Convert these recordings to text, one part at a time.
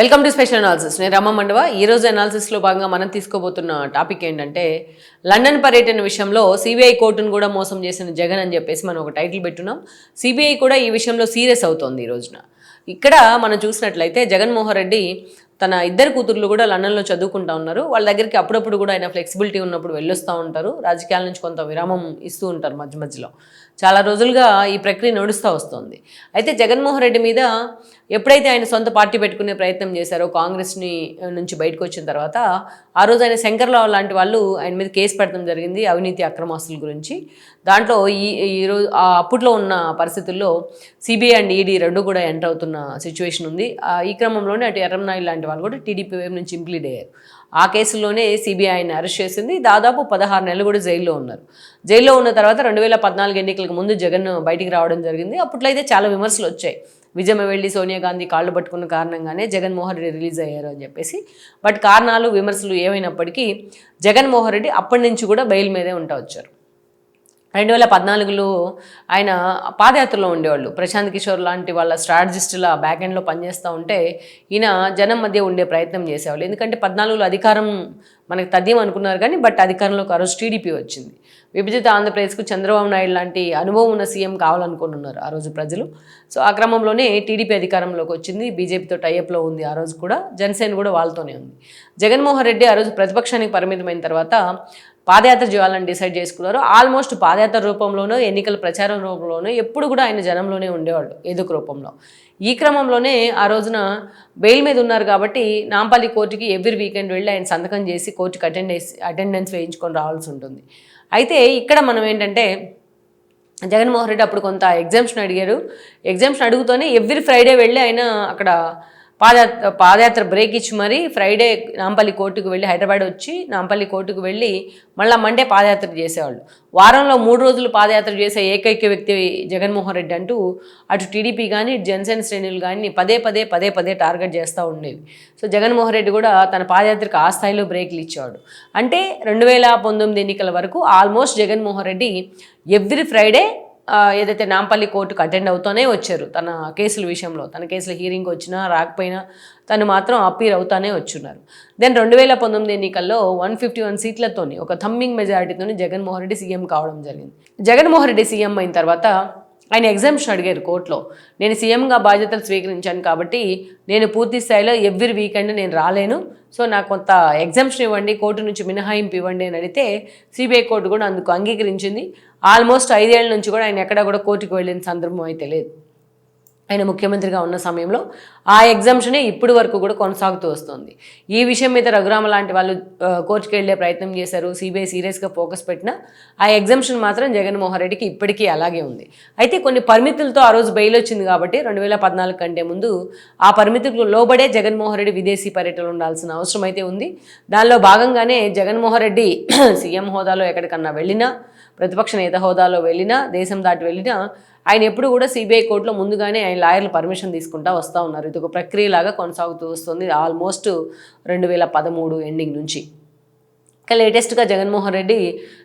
Welcome to special analysis నేను రమ్మ మండవ. ఈ రోజు అనాలిసిస్లో భాగంగా మనం తీసుకోబోతున్న టాపిక్ ఏంటంటే లండన్ పర్యటన విషయంలో సిబిఐ కోర్టును కూడా మోసం చేసిన జగన్ అని చెప్పేసి మనం ఒక టైటిల్ పెట్టున్నాం. సిబిఐ కూడా ఈ విషయంలో సీరియస్ అవుతోంది ఈ రోజున. ఇక్కడ మనం చూసినట్లయితే జగన్మోహన్ రెడ్డి తన ఇద్దరు కూతుర్లు కూడా లండన్లో చదువుకుంటా ఉన్నారు. వాళ్ళ దగ్గరికి అప్పుడప్పుడు కూడా ఆయన ఫ్లెక్సిబిలిటీ ఉన్నప్పుడు వెళ్ళొస్తూ ఉంటారు. రాజకీయాల నుంచి కొంత విరామం ఇస్తూ ఉంటారు మధ్య మధ్యలో. చాలా రోజులుగా ఈ ప్రక్రియ నడుస్తూ వస్తుంది. అయితే జగన్మోహన్ రెడ్డి మీద ఎప్పుడైతే ఆయన సొంత పార్టీ పెట్టుకునే ప్రయత్నం చేశారో కాంగ్రెస్ని నుంచి బయటకు వచ్చిన తర్వాత ఆ రోజు ఆయన శంకర్రావు లాంటి వాళ్ళు ఆయన మీద కేసు పెట్టడం జరిగింది అవినీతి అక్రమాస్తుల గురించి. దాంట్లో ఈ ఈరోజు ఆ అప్పట్లో ఉన్న పరిస్థితుల్లో సిబిఐ అండ్ ఈడీ రెండు కూడా ఎంటర్ అవుతున్న సిచ్యువేషన్ ఉంది. ఆ ఈ క్రమంలోనే అటు ఎర్రంనాయుడు లాంటి వాళ్ళు కూడా టీడీపీ వైపు నుంచి ఇంప్లీడ్ అయ్యారు. ఆ కేసులోనే సిబిఐ ఆయన అరెస్ట్ చేసింది. దాదాపు పదహారు నెలలు కూడా జైల్లో ఉన్నారు. జైల్లో ఉన్న తర్వాత రెండు వేల పద్నాలుగు ఎన్నికలకు ముందు జగన్ బయటికి రావడం జరిగింది. అప్పట్లో అయితే చాలా విమర్శలు వచ్చాయి. విజయమ్మ వెళ్ళి సోనియా గాంధీ కాళ్ళు పట్టుకున్న కారణంగానే జగన్మోహన్ రెడ్డి రిలీజ్ అయ్యారు అని చెప్పేసి. బట్ కారణాలు విమర్శలు ఏమైనప్పటికీ జగన్మోహన్ రెడ్డి అప్పటి నుంచి కూడా బెయిల్ మీదే ఉంటా వచ్చారు. రెండు వేల పద్నాలుగులో ఆయన పాదయాత్రలో ఉండేవాళ్ళు. ప్రశాంత్ కిషోర్ లాంటి వాళ్ళ స్ట్రాటజిస్టుల బ్యాక్ ఎండ్లో పనిచేస్తూ ఉంటే ఈయన జనం మధ్య ఉండే ప్రయత్నం చేసేవాళ్ళు. ఎందుకంటే పద్నాలుగులో అధికారం మనకు తథ్యం అనుకున్నారు కానీ బట్ అధికారంలోకి ఆ రోజు టీడీపీ వచ్చింది. విభజిత ఆంధ్రప్రదేశ్కు చంద్రబాబు నాయుడు లాంటి అనుభవం ఉన్న సీఎం కావాలనుకుని ఉన్నారు ఆ రోజు ప్రజలు. సో ఆ క్రమంలోనే టీడీపీ అధికారంలోకి వచ్చింది. బీజేపీతో టైఅప్లో ఉంది ఆ రోజు కూడా. జనసేన కూడా వాళ్ళతోనే ఉంది. జగన్మోహన్ రెడ్డి ఆ రోజు ప్రతిపక్షానికి పరిమితమైన తర్వాత పాదయాత్ర చేయాలని డిసైడ్ చేసుకున్నారు. ఆల్మోస్ట్ పాదయాత్ర రూపంలోనూ ఎన్నికల ప్రచారం రూపంలోనూ ఎప్పుడు కూడా ఆయన జనంలోనే ఉండేవాళ్ళు ఏదొక రూపంలో. ఈ క్రమంలోనే ఆ రోజున బెయిల్ మీద ఉన్నారు కాబట్టి నాంపల్లి కోర్టుకి ఎవ్రీ వీకెండ్ వెళ్ళి ఆయన సంతకం చేసి కోర్టుకి అటెండెన్స్ అటెండెన్స్ వేయించుకొని రావాల్సి ఉంటుంది. అయితే ఇక్కడ మనం ఏంటంటే జగన్మోహన్ రెడ్డి అప్పుడు కొంత ఎగ్జామ్షన్ అడిగారు. ఎగ్జామ్షన్ అడుగుతూనే ఎవ్రీ ఫ్రైడే వెళ్ళి ఆయన అక్కడ పాదయాత్ర పాదయాత్ర బ్రేక్ ఇచ్చి మరీ ఫ్రైడే నాంపల్లి కోర్టుకు వెళ్ళి హైదరాబాద్ వచ్చి నాంపల్లి కోర్టుకు వెళ్ళి మళ్ళీ మండే పాదయాత్ర చేసేవాళ్ళు. వారంలో మూడు రోజులు పాదయాత్ర చేసే ఏకైక వ్యక్తి జగన్మోహన్ రెడ్డి అంటూ అటు టీడీపీ కానీ జనసేన శ్రేణులు కానీ పదే పదే పదే పదే టార్గెట్ చేస్తూ ఉండేవి. సో జగన్మోహన్ రెడ్డి కూడా తన పాదయాత్రకు ఆ స్థాయిలో బ్రేక్లు ఇచ్చేవాడు. అంటే రెండు వేల పంతొమ్మిది ఎన్నికల వరకు almost Jaganmohan Reddy every Friday ఏదైతే నాంపల్లి కోర్టుకు అటెండ్ అవుతూనే వచ్చారు. తన కేసుల విషయంలో తన కేసుల హీరింగ్ వచ్చినా రాకపోయినా తను మాత్రం అపీర్ అవుతానే వచ్చున్నారు. దెన్ రెండు వేల పంతొమ్మిది ఎన్నికల్లో వన్ ఫిఫ్టీ వన్ సీట్లతోని ఒక థమ్మింగ్ మెజారిటీతోని జగన్మోహన్ రెడ్డి సీఎం కావడం జరిగింది. జగన్మోహన్ రెడ్డి సీఎం అయిన తర్వాత ఆయన ఎగ్జామ్షన్ అడిగారు కోర్టులో. నేను సీఎంగా బాధ్యతలు స్వీకరించాను కాబట్టి నేను పూర్తి స్థాయిలో ఎవ్రీ వీకెండ్ నేను రాలేను. సో నాకు కొంత ఎగ్జామ్షన్ ఇవ్వండి కోర్టు నుంచి మినహాయింపు ఇవ్వండి అని అడిగితే సిబిఐ కోర్టు కూడా అందుకు అంగీకరించింది. ఆల్మోస్ట్ ఐదేళ్ళ నుంచి కూడా ఆయన ఎక్కడా కూడా కోర్టుకు వెళ్ళిన సందర్భం అయితే లేదు. ఆయన ముఖ్యమంత్రిగా ఉన్న సమయంలో ఆ ఎగ్జామ్షనే ఇప్పటి వరకు కూడా కొనసాగుతూ వస్తుంది. ఈ విషయం మీద రఘురామ లాంటి వాళ్ళు కోర్టుకి వెళ్ళే ప్రయత్నం చేశారు సిబిఐ సీరియస్గా ఫోకస్ పెట్టినా ఆ ఎగ్జామ్షన్ మాత్రం జగన్మోహన్ రెడ్డికి ఇప్పటికీ అలాగే ఉంది. అయితే కొన్ని పరిమితులతో ఆ రోజు బెయిల్ వచ్చింది కాబట్టి రెండు వేల పద్నాలుగు కంటే ముందు ఆ పరిమితులకు లోబడే జగన్మోహన్ రెడ్డి విదేశీ పర్యటన ఉండాల్సిన అవసరం అయితే ఉంది. దానిలో భాగంగానే జగన్మోహన్ రెడ్డి సీఎం హోదాలో ఎక్కడికన్నా వెళ్ళినా ప్రతిపక్ష నేత హోదాలో వెళ్ళినా దేశం దాటి వెళ్ళినా ఆయన ఎప్పుడు కూడా సిబిఐ కోర్టులో ముందుగానే ఆయన లాయర్లు పర్మిషన్ తీసుకుంటా వస్తూ ఉన్నారు. ఇది ఒక ప్రక్రియలాగా కొనసాగుతూ వస్తుంది. ఆల్మోస్ట్ రెండు వేల పదమూడు ఎండింగ్ నుంచి. ఇంకా లేటెస్ట్గా జగన్మోహన్ రెడ్డి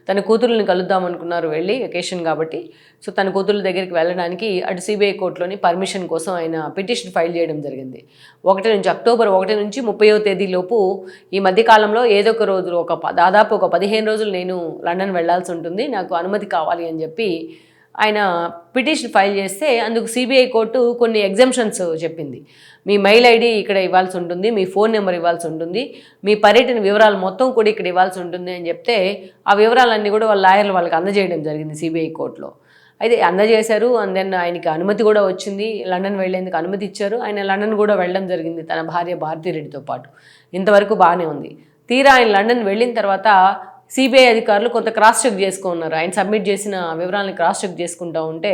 తన కూతురుని కలుద్దాం అనుకున్నారు వెళ్ళి వెకేషన్ కాబట్టి. సో తన కూతురు దగ్గరికి వెళ్ళడానికి అటు సిబిఐ కోర్టులోని పర్మిషన్ కోసం ఆయన పిటిషన్ ఫైల్ చేయడం జరిగింది. ఒకటి నుంచి అక్టోబర్ ఒకటి నుంచి ముప్పైవ తేదీలోపు ఈ మధ్యకాలంలో ఏదో ఒక రోజు ఒక దాదాపు ఒక పదిహేను రోజులు నేను లండన్ వెళ్ళాల్సి ఉంటుంది. నాకు అనుమతి కావాలి అని చెప్పి ఆయన పిటిషన్ ఫైల్ చేస్తే అందుకు సిబిఐ కోర్టు కొన్ని ఎగ్జామ్షన్స్ చెప్పింది. మీ మెయిల్ ఐడి ఇక్కడ ఇవ్వాల్సి ఉంటుంది మీ ఫోన్ నెంబర్ ఇవ్వాల్సి ఉంటుంది మీ పర్యటన వివరాలు మొత్తం కూడా ఇక్కడ ఇవ్వాల్సి ఉంటుంది అని చెప్తే ఆ వివరాలన్నీ కూడా వాళ్ళ లాయర్లు వాళ్ళకి అందజేయడం జరిగింది సిబిఐ కోర్టులో. అయితే అందజేశారు అండ్ దెన్ ఆయనకి అనుమతి కూడా వచ్చింది. లండన్ వెళ్ళేందుకు అనుమతి ఇచ్చారు. ఆయన లండన్ కూడా వెళ్ళడం జరిగింది తన భార్య భారతీరెడ్డితో పాటు. ఇంతవరకు బాగానే ఉంది. తీరా ఆయన లండన్ వెళ్ళిన తర్వాత సిబిఐ అధికారులు కొంత క్రాస్ చెక్ చేసుకున్నారు. ఆయన సబ్మిట్ చేసిన వివరాలను క్రాస్ చెక్ చేసుకుంటూ ఉంటే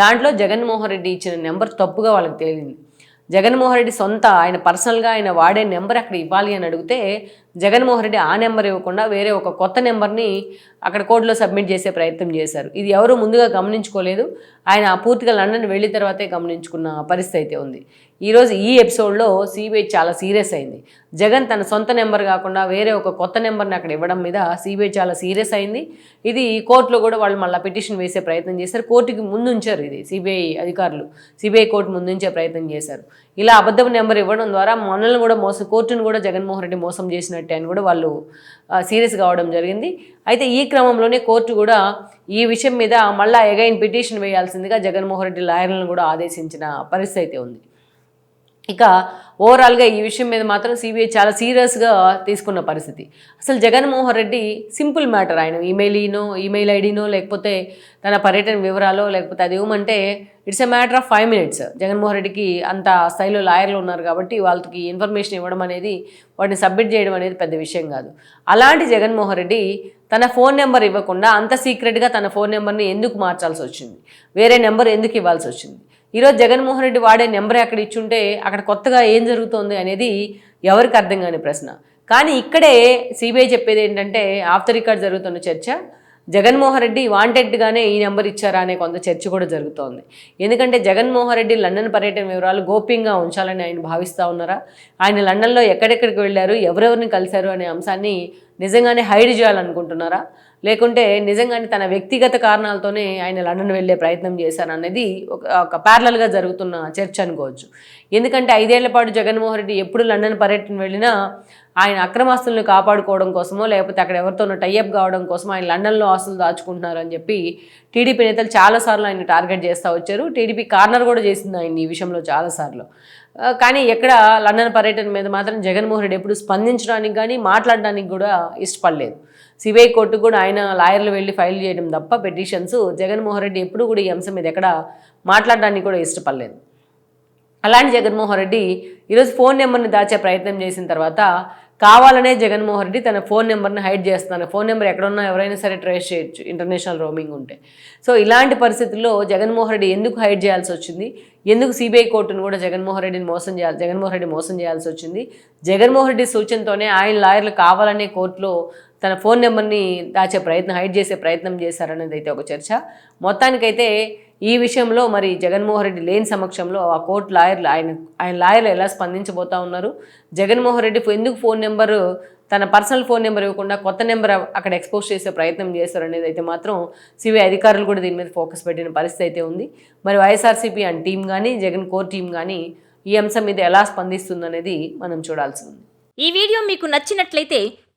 దాంట్లో జగన్మోహన్ రెడ్డి ఇచ్చిన నెంబర్ తప్పుగా వాళ్ళకి తేలింది. జగన్మోహన్ రెడ్డి సొంత ఆయన పర్సనల్గా ఆయన వాడే నెంబర్ అక్కడ ఇవ్వాలి అని అడిగితే జగన్మోహన్ రెడ్డి ఆ నెంబర్ ఇవ్వకుండా వేరే ఒక కొత్త నెంబర్ని అక్కడ కోర్టులో సబ్మిట్ చేసే ప్రయత్నం చేశారు. ఇది ఎవరు ముందుగా గమనించుకోలేదు. ఆయన పూర్తిగా లండన్ వెళ్ళిన తర్వాతే గమనించుకున్న పరిస్థితి అయితే ఉంది. ఈరోజు ఈ ఎపిసోడ్లో సిబిఐ చాలా సీరియస్ అయింది. జగన్ తన సొంత నెంబర్ కాకుండా వేరే ఒక కొత్త నెంబర్ని అక్కడ ఇవ్వడం మీద సిబిఐ చాలా సీరియస్ అయింది. ఇది కోర్టులో కూడా వాళ్ళు మళ్ళీ పిటిషన్ వేసే ప్రయత్నం చేశారు. కోర్టుకి ముందుంచారు ఇది సిబిఐ అధికారులు. సిబిఐ కోర్టు ముందుంచే ప్రయత్నం చేశారు. ఇలా అబద్ధం నెంబర్ ఇవ్వడం ద్వారా మనల్ని కూడా మోసం కోర్టును కూడా జగన్మోహన్ రెడ్డి మోసం చేసినట్టే అని కూడా వాళ్ళు సీరియస్ కావడం జరిగింది. అయితే ఈ క్రమంలోనే కోర్టు కూడా ఈ విషయం మీద మళ్ళా ఎగైన్ పిటిషన్ వేయాల్సిందిగా జగన్మోహన్ రెడ్డి లాయర్లను కూడా ఆదేశించిన పరిస్థితి అయితే ఉంది. ఇక ఓవరాల్గా ఈ విషయం మీద మాత్రం సిబిఐ చాలా సీరియస్గా తీసుకున్న పరిస్థితి. అసలు జగన్మోహన్ రెడ్డి సింపుల్ మ్యాటర్ ఆయన. ఈమెయిల్నో ఈమెయిల్ ఐడినో లేకపోతే తన పర్యటన వివరాలో లేకపోతే అది ఇవ్వమంటే it's a matter of five minutes. Jaganmohan రెడ్డికి అంత స్థాయిలో లాయర్లు ఉన్నారు కాబట్టి వాళ్ళకి ఇన్ఫర్మేషన్ ఇవ్వడం అనేది వాటిని సబ్మిట్ చేయడం అనేది పెద్ద విషయం కాదు. అలాంటి జగన్మోహన్ రెడ్డి తన ఫోన్ నెంబర్ ఇవ్వకుండా అంత సీక్రెట్గా తన ఫోన్ నెంబర్ని ఎందుకు మార్చాల్సి వచ్చింది? వేరే నెంబర్ ఎందుకు ఇవ్వాల్సి వచ్చింది? ఈరోజు జగన్మోహన్ రెడ్డి వాడే నెంబర్ అక్కడ ఇచ్చుంటే అక్కడ కొత్తగా ఏం జరుగుతోంది అనేది ఎవరికి అర్థం కాని ప్రశ్న. కానీ ఇక్కడే సిబిఐ చెప్పేది ఏంటంటే ఆఫ్ రికార్డ్ జరుగుతున్న చర్చ. జగన్మోహన్ రెడ్డి వాంటెడ్గానే ఈ నెంబర్ ఇచ్చారా అనే కొంత చర్చ కూడా జరుగుతోంది. ఎందుకంటే జగన్మోహన్ రెడ్డి లండన్ పర్యటన వివరాలు గోప్యంగా ఉంచాలని ఆయన భావిస్తూ ఉన్నారా? ఆయన లండన్లో ఎక్కడెక్కడికి వెళ్ళారు? ఎవరెవరిని కలిశారు అనే అంశాన్ని నిజంగానే హైడ్ చేయాలనుకుంటున్నారా? లేకుంటే నిజంగానే తన వ్యక్తిగత కారణాలతోనే ఆయన లండన్ వెళ్ళే ప్రయత్నం చేశారనేది ఒక ఒక ప్యారలల్గా జరుగుతున్న చర్చ అనుకోవచ్చు. ఎందుకంటే ఐదేళ్ళ పాటు జగన్మోహన్ రెడ్డి ఎప్పుడు లండన్ పర్యటన వెళ్ళినా ఆయన అక్రమాస్తుల్ని కాపాడుకోవడం కోసమో లేకపోతే అక్కడ ఎవరితోనో టైఅప్ కావడం కోసం ఆయన లండన్లో ఆస్తులు దాచుకుంటున్నారు అని చెప్పి టీడీపీ నేతలు చాలాసార్లు ఆయన టార్గెట్ చేస్తూ వచ్చారు. టీడీపీ కార్నర్ కూడా చేసింది ఆయన ఈ విషయంలో చాలాసార్లు కానీ ఎక్కడ లండన్ పర్యటన మీద మాత్రం జగన్మోహన్ రెడ్డి ఎప్పుడు స్పందించడానికి కానీ మాట్లాడడానికి కూడా ఇష్టపడలేదు. సిబిఐ కోర్టు కూడా ఆయన లాయర్లు వెళ్ళి ఫైల్ చేయడం తప్ప పిటిషన్స్ జగన్మోహన్ రెడ్డి ఎప్పుడు కూడా ఈ అంశం మీద ఎక్కడ మాట్లాడడానికి కూడా ఇష్టపడలేదు. అలాంటి జగన్మోహన్ రెడ్డి ఈరోజు ఫోన్ నెంబర్ని దాచే ప్రయత్నం చేసిన తర్వాత కావాలనే జగన్మోహన్ రెడ్డి తన ఫోన్ నెంబర్ని హైడ్ చేస్తున్నారు ఫోన్ నెంబర్ ఎక్కడున్నా ఎవరైనా సరే ట్రేస్ చేయొచ్చు ఇంటర్నేషనల్ రోమింగ్ ఉంటే. సో ఇలాంటి పరిస్థితుల్లో జగన్మోహన్ రెడ్డి ఎందుకు హైడ్ చేయాల్సి వచ్చింది? ఎందుకు సిబిఐ కోర్టును కూడా జగన్మోహన్ రెడ్డిని మోసం చేయాలి జగన్మోహన్ రెడ్డి మోసం చేయాల్సి వచ్చింది? జగన్మోహన్ రెడ్డి సూచనతోనే ఆయన లాయర్లు కావాలనే కోర్టులో తన ఫోన్ నెంబర్ని దాచే ప్రయత్నం హైడ్ చేసే ప్రయత్నం చేశారనేది అయితే ఒక చర్చ. మొత్తానికైతే ఈ విషయంలో మరి జగన్మోహన్ రెడ్డి లేని సమక్షంలో ఆ కోర్టు లాయర్లు ఆయన ఆయన లాయర్లు ఎలా స్పందించబోతా ఉన్నారు? జగన్మోహన్ రెడ్డి ఎందుకు ఫోన్ నెంబరు తన పర్సనల్ ఫోన్ నెంబర్ ఇవ్వకుండా కొత్త నెంబర్ అక్కడ ఎక్స్పోజ్ చేసే ప్రయత్నం చేశారనేది అయితే మాత్రం సిబిఐ అధికారులు కూడా దీని మీద ఫోకస్ పెట్టిన పరిస్థితి అయితే ఉంది. మరి వైఎస్ఆర్సీపీ అండ్ టీం కానీ జగన్ కోర్ టీం కానీ ఈ అంశం మీద ఎలా స్పందిస్తుందనేది మనం చూడాల్సి ఉంది. ఈ వీడియో మీకు నచ్చినట్లయితే